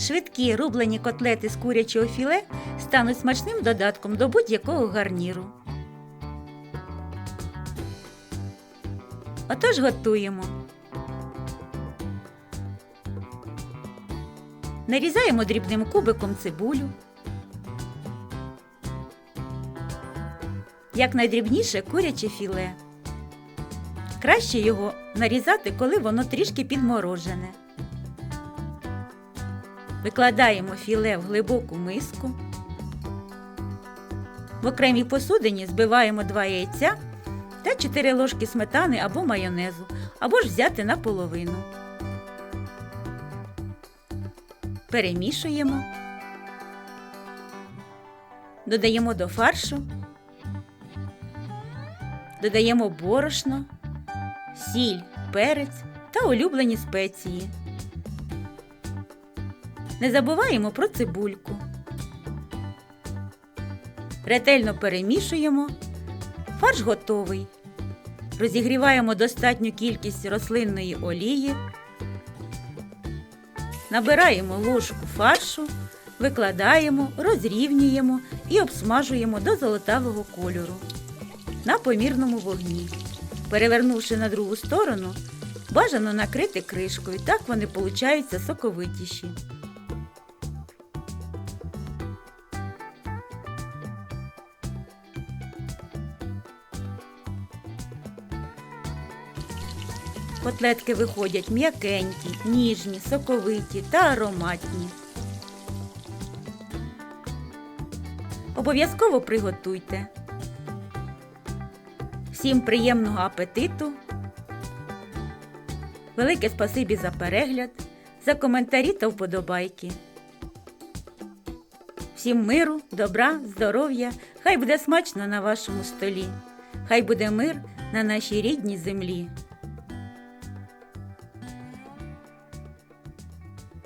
Швидкі рублені котлети з курячого філе стануть смачним додатком до будь-якого гарніру. Отож готуємо. Нарізаємо дрібним кубиком цибулю. Як найдрібніше куряче філе. Краще його нарізати, коли воно трішки підморожене. Викладаємо філе в глибоку миску. В окремій посудині збиваємо 2 яйця та 4 ложки сметани або майонезу, або ж взяти наполовину. Перемішуємо. Додаємо до фаршу. Додаємо борошно, сіль, перець та улюблені спеції. Не забуваємо про цибульку. Ретельно перемішуємо. Фарш готовий. Розігріваємо достатню кількість рослинної олії. Набираємо ложку фаршу, викладаємо, розрівнюємо і обсмажуємо до золотавого кольору на помірному вогні. Перевернувши на другу сторону, бажано накрити кришкою, так вони получаються соковитіші. Котлетки виходять м'якенькі, ніжні, соковиті та ароматні. Обов'язково приготуйте. Всім приємного апетиту. Велике спасибі за перегляд, за коментарі та вподобайки. Всім миру, добра, здоров'я, хай буде смачно на вашому столі, хай буде мир на нашій рідній землі.